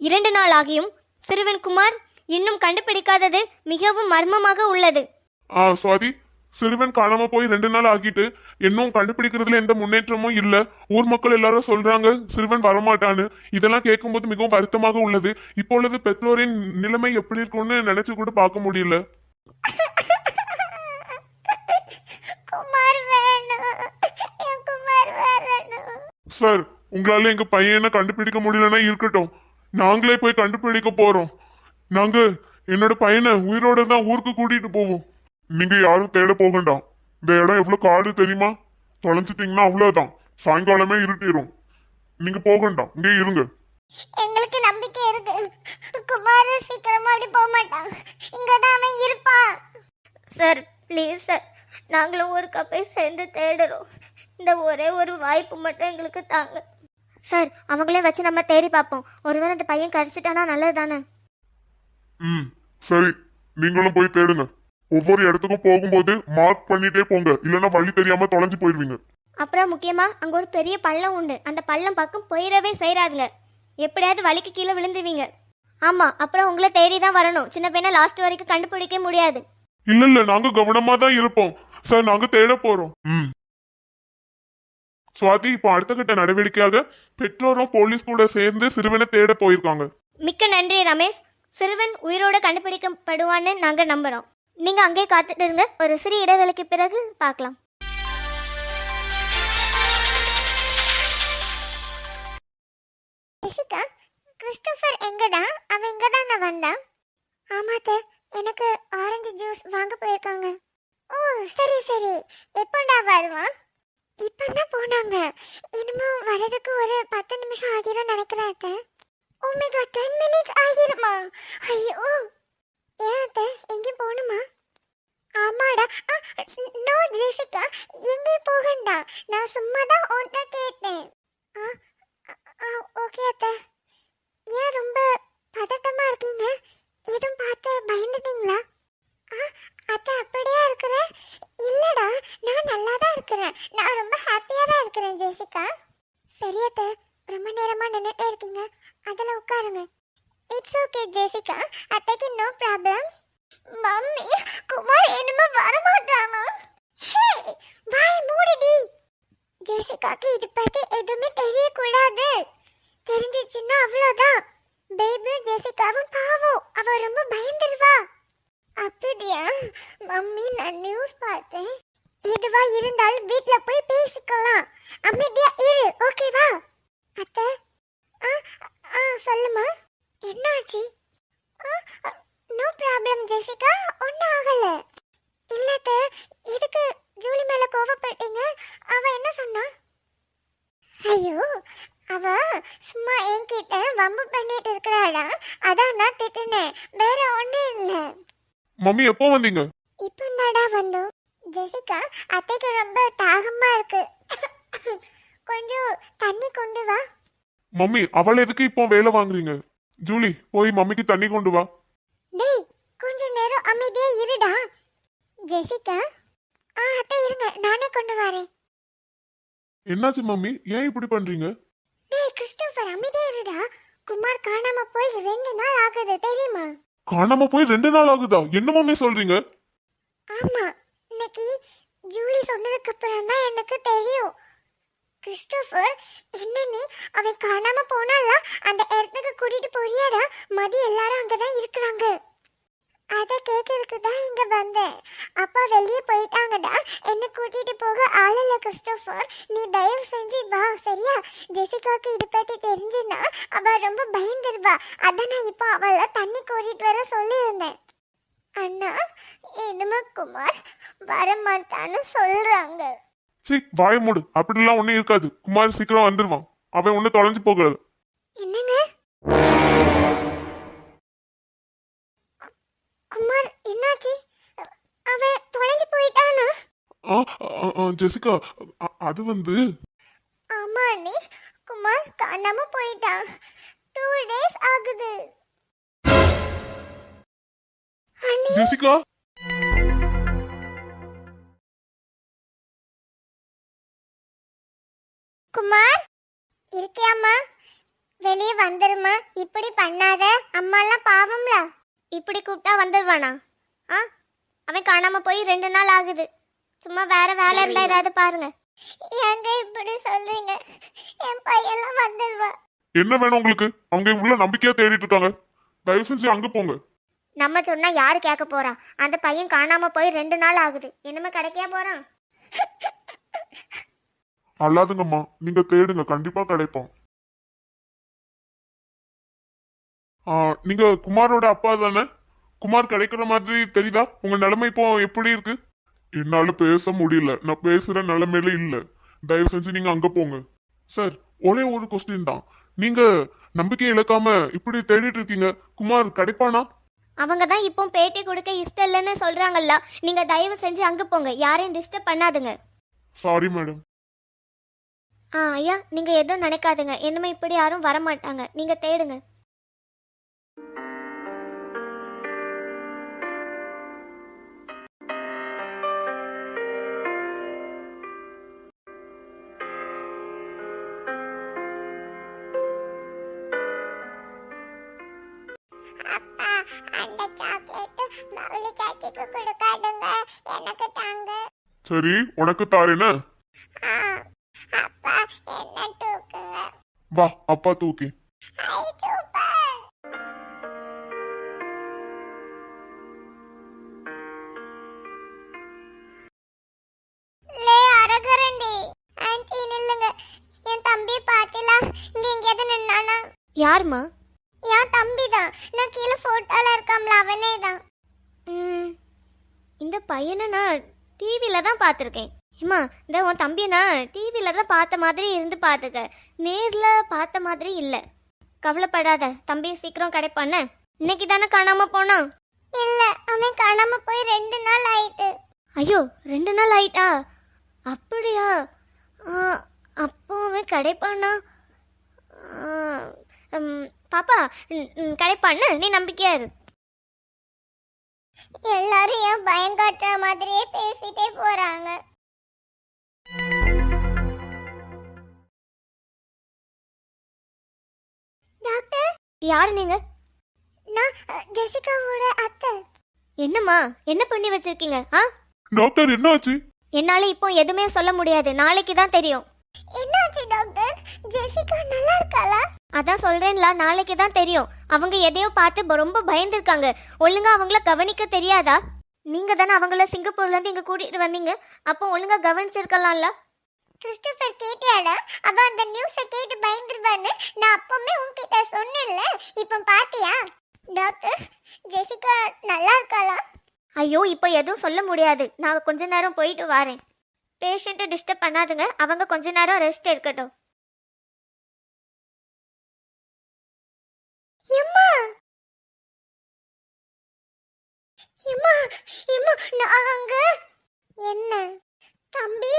இரண்டு நாள் ஆகியும் சிறுவன் குமார் இன்னும் கண்டுபிடிக்காதது மிகவும் மர்மமாக உள்ளது. ஆ சுவாதி சிறுவன் காணாம போய் ரெண்டு நாள் ஆகிட்டு இன்னும் கண்டுபிடிக்கிறதுல எந்த முன்னேற்றமும் இல்ல. ஊர் மக்கள் எல்லாரும் சொல்றாங்க சிறுவன் வரமாட்டான்னு. இதெல்லாம் கேட்கும்போது மிகவும் வருத்தமாக உள்ளது. இப்பொழுது பெற்றோரின் நிலைமை எப்படி இருக்கும்னு நினைச்சு கூட பார்க்க முடியல. சார் உங்களால எங்க பையனை கண்டுபிடிக்க முடியலன்னா இருக்கட்டும். நாங்களே போய் கண்டுபிடிக்க போறோம். நாங்க என்னோட பையனை உயிரோட தான் ஊருக்கு கூட்டிட்டு போவோம். நீங்க யாரும் தேட போகண்டாம் இந்த இடம் எவ்வளவு காடு தெரியுமா? தொலைஞ்சிட்டீங்கன்னா அவ்வளவுதான். சாயங்காலமே இருட்டிடும் நீங்க போகண்டாம் இங்கே இருங்க. எங்களுக்கு நம்பிக்கை இருக்கு. குமார் சீக்கிரமா அப்படி போக மாட்டான். இங்கதான் அவன் இருப்பான். Sir please sir. நாங்களும் ஒரு கப்பை சேர்ந்து தேடுறோம். இந்த ஒரே ஒரு வாய்ப்பு மட்டும் எங்களுக்கு தாங்க. சார் அவங்களே வச்சு நம்ம தேடி பார்ப்போம். ஒருவேளை அந்த பையன் கிடைச்சிட்டானா நல்லது தானே ம் சரி. நீங்களும் போய் தேடுங்க. ஒவ்வொரு இடத்துக்கும் போகும்போது மார்க் பண்ணிட்டே போங்க. இல்லைன்னா வழி தெரியாம தொலைஞ்சு போயிருவீங்க. அப்புறம் முக்கியமா அங்க ஒரு பெரிய பள்ளம் உண்டு. அந்த பள்ளம் பக்கம் போயிடவே செய்யறாதுங்க எப்படியாவது வலிக்கு கீழே விழுந்துவீங்க ஆமா அப்புறம் உங்களை தேடி தான் வரணும். சின்ன பையனை லாஸ்ட் வரைக்கும் கண்டுபிடிக்க முடியாது. இல்ல இல்ல. நாங்க கவனமா தான் இருப்போம். சார் நாங்க தேட போறோம். ம். சுவாதி இப்போ அடுத்த கட்ட நடவடிக்கையாக பெற்றோரும் போலீஸ் கூட சேர்ந்து சிறுவனை தேட போயிருக்காங்க. மிக்க நன்றி ரமேஷ். சிறுவன் உயிரோட கண்டுபிடிக்கப்படுவான்னு நாங்க நம்புறோம். நீங்க அங்கே காத்துட்டு இருங்க. ஒரு சிறிய இடைவேளைக்கு பிறகு பார்க்கலாம். ஜெசிகா கிறிஸ்டோபர் எங்கடா? அவன் இங்க தானே வந்தான் ஆமாத்த எனக்கு ஆரஞ்சு ஜூஸ் வாங்க போயிருக்காங்க. ஓ சரி சரி. எப்போடா வருவான்? போனாங்க. இனிமே வரதுக்கு ஒரு பத்து நிமிஷம் ஆகிரும் நினைக்கிறேன் அத்தை. ஓ டென் மினிட்ஸ் ஆகிருமா? ஐயோ. ஏன் அத்தை? எங்கேயும் போகணுமா? ஆமாடா. நோ ஜெசிகா எங்கேயும் போகண்டா. நான் சும்மா தான் உன்கிட்ட கேட்டேன். ஆ ஓகே அத்தை ஏன் ரொம்ப பதட்டமா இருக்கீங்க எதுவும் பார்த்து பயந்துட்டீங்களா ஆ அத்தை அப்படியே இருக்கிற இல்லடா நான் நல்லா தான் இருக்கிறேன் நான் ரொம்ப ஹாப்பியா தான் இருக்கிறேன் ஜெசிகா சரி அத்தை ரொம்ப நேரமா நின்றுட்டே இருக்கீங்க அதில் உட்காருங்க இட்ஸ் ஓகே ஜெசிகா. அத்தைக்கு நோ ப்ராப்ளம் மம்மி குமார் என்னமோ வரமாட்டானா ஹே வாய் மூடிடி. ஜெசிகாக்கு இது பத்தி எதுவுமே தெரியக்கூடாது. தெரிஞ்சிச்சுன்னா அவ்வளோதான். பேபியும் ஜெசிகாவும் பாவம். அவ ரொம்ப பயந்துருவா. அப்படியா? மம்மி நான் நியூஸ் பார்த்தேன். எதுவா இருந்தாலும் வீட்ல போய் பேசிக்கலாம். அமைதியா இரு ஓகேவா அத்தை? ஆ ஆ சொல்லுமா என்னாச்சு? No problem Jessica. ஒன்றும் ஆகல. இல்லத்த எதுக்கு ஜூலி மேல கோவப்பட்டீங்க? அவ என்ன சொன்னா? ஐயோ அவ சும்மா என்கிட்ட வம்பு பண்ணிட்டு இருக்கிறாடா. அதான் நான் திட்டினேன். வேற ஒன்றும் இல்லை. மம்மி எப்போ வந்தீங்க? இப்போ தாடா வந்தோம். ஜெசிகா அத்தைக்கு ரொம்ப தாகமா இருக்கு. கொஞ்சம் தண்ணி கொண்டு வா. மம்மி அவள் எதுக்கு இப்போ வேலை வாங்குறீங்க? ஜூலி போய் மம்மிக்கு தண்ணி கொண்டு வா. டேய் கொஞ்ச நேரம் அமைதியா இருடா. ஜெசிகா ஆ அத்தை இருங்க நானே கொண்டு வரேன். என்னாச்சு மம்மி? ஏன் இப்படி பண்றீங்க? டேய் கிறிஸ்டோபர் அமைதியா இருடா. குமார் காணாம போய் ரெண்டு நாள் ஆகுது தெரியுமா? காணாம போய் ரெண்டு நாள் ஆகுதா? என்ன மம்மி சொல்றீங்க? ஆமா இன்னைக்கு ஜூலி சொன்னதுக்கு அப்புறம் தான் எனக்கு தெரியும். கிறிஸ்டோபர் என்ன நீ அவன் காணாம போனால அந்த இடத்துக்கு கூட்டிட்டு போறியாடா? மதி எல்லாரும் அங்கதான் இருக்கிறாங்க. அத கேட்கறதுக்கு தான் இங்க வந்தேன். அப்பா வெளியே போயிட்டாங்கடா. என்ன கூட்டிட்டு போக ஆள் இல்ல கிறிஸ்டோபர். நீ தயவு செஞ்சு வா சரியா? ஜெசிகாக்கு இது பத்தி தெரிஞ்சுன்னா அவ ரொம்ப பயந்துருவா. அதான் நான் இப்போ அவளை தண்ணி கூட்டிட்டு வர சொல்லியிருந்தேன். அண்ணா என்னமா குமார் வரமாட்டான்னு சொல்றாங்க. சீ வாய மூடு. அப்படிலாம் ஒண்ணும் இருக்காது. குமார் சீக்கிரம் வந்துருவான். அவன் ஒண்ணு தொலைஞ்சு போகிறது என்னங்க? குமார் என்னாச்சு? அவன் தொலைஞ்சு போயிட்டானா? ஜெசிகா அது வந்து? ஆமா அண்ணி. குமார் காணாம போயிட்டான். டூ டேஸ் ஆகுது. ஜெசிகா? குமார். இருக்கியாம்மா? வெளியே வந்துருமா இப்படி பண்ணாத. அம்மாலாம் பாவம்ல. இப்படி கூப்பிட்டா வந்துருவானா? ஆ? அவன் காணாம போய் ரெண்டு நாள் ஆகுது. சும்மா வேற வேலை இருந்தா ஏதாவது பாருங்க. ஏங்க இப்படி சொல்றீங்க? என் பையெல்லாம் வந்துடுவா என்ன வேணும் உங்களுக்கு? அவங்க உள்ள நம்பிக்கையா தேடிட்டு இருக்காங்க. தயவு செஞ்சு அங்க போங்க. நம்ம சொன்னா யாரு கேட்க போறான் அந்த பையன் காணாம போய் ரெண்டு நாள் ஆகுது. என்னமே கிடைக்கா போறான்? அல்லாதுங்கம்மா நீங்க தேடுங்க. கண்டிப்பா கிடைப்போம். ஆ, நீங்க குமாரோட அப்பா தானே? குமார் கிடைக்கிற மாதிரி தெரியுதா? உங்க நிலைமை இப்போ எப்படி இருக்கு? என்னால பேச முடியல. நான் பேசுற நிலைமையில இல்ல. தயவு செஞ்சு நீங்க அங்க போங்க. சார் ஒரே ஒரு கொஸ்டின் தான். நீங்க நம்பிக்கை இழக்காம இப்படி தேடிட்டு இருக்கீங்க. குமார் கிடைப்பானா? அவங்க தான் இப்போ பேட்டி கொடுக்க இஷ்டம் இல்லைன்னு சொல்றாங்கல்ல. நீங்க தயவு செஞ்சு அங்க போங்க. யாரையும் டிஸ்டர்ப் பண்ணாதுங்க. சாரி மேடம் ஆ ஐயா நீங்க எதுவும் நினைக்காதுங்க. இனிமே இப்படி யாரும் வர மாட்டாங்க நீங்க தேடுங்க. அப்பா அந்த சாக்லேட் மவுளி சாச்சிக்கு கொடுக்காதுங்க. எனக்கு தாங்க. சரி உனக்கு தாரேன அப்பா என்ன தூக்குங்க வா அப்பா தூக்கி. ஐ சூப்பர் லே அரகரண்டி. ஆன்ட்டி நில்லுங்க. என் தம்பி பாத்திலா இங்க எங்கேயாவது நின்னானா? யாருமா என் தம்பி தான் நான் கீழே போட்டோல இருக்காம்ல அவனே தான் இந்த பையனை நான் டிவியில் தான் பார்த்துருக்கேன். ஏம்மா இந்த உன் தம்பியை நான் டிவியில் தான் பார்த்த மாதிரி இருந்து பார்த்துக்க. நேரில் பார்த்த மாதிரி இல்லை. கவலைப்படாத தம்பி சீக்கிரம் கிடைப்பான்னு இன்னைக்கு தானே காணாம போனான்? இல்ல அவன் காணாம போய் ரெண்டு நாள் ஆயிட்டு. ஐயோ ரெண்டு நாள் ஆயிட்டா? அப்படியா? அப்போ அவன் கிடைப்பானா? பாப்பா கிடைப்பான்னு நீ நம்பிக்கையா இரு. எல்லாரும் ஏன் பயங்காட்டுற மாதிரியே பேசிட்டே போறாங்க. டாக்டர்? யாரு நீங்க? நான் ஜெசிகாவோட அத்தை. என்னம்மா என்ன பண்ணி வச்சிருக்கீங்க ஆ? டாக்டர் என்ன ஆச்சு என்னால இப்போ எதுவுமே சொல்ல முடியாது நாளைக்கு தான் தெரியும். என்னாச்சு டாக்டர்? ஜெசிகா நல்லா இருக்காளா? அதான் சொல்றேன்ல நாளைக்கு தான் தெரியும். அவங்க எதையோ பார்த்து ரொம்ப பயந்துருக்காங்க. ஒழுங்கா அவங்கள கவனிக்க தெரியாதா? நீங்க தானே அவங்கள சிங்கப்பூர்ல இருந்து இங்க கூட்டிட்டு வந்தீங்க. அப்போ ஒழுங்கா கவனிச்சிருக்கலாம்ல? கிறிஸ்டோபர் கேட்டியாடா? அவ அந்த நியூஸ கேட்டு பயந்துருவான்னு நான் அப்பவுமே உன்கிட்ட சொன்னேன்ல. இப்போ பாத்தியா? டாக்டர் ஜெசிகா நல்லா இருக்காளா? ஐயோ இப்போ எதுவும் சொல்ல முடியாது. நான் கொஞ்ச நேரம் போயிட்டு வரேன். பேஷண்ட்டை டிஸ்டர்ப் பண்ணாதுங்க. அவங்க கொஞ்ச நேரம் ரெஸ்ட் எடுக்கட்டும். எம்மா! எம்மா! எம்மா! நாங்க என்ன? தம்பி?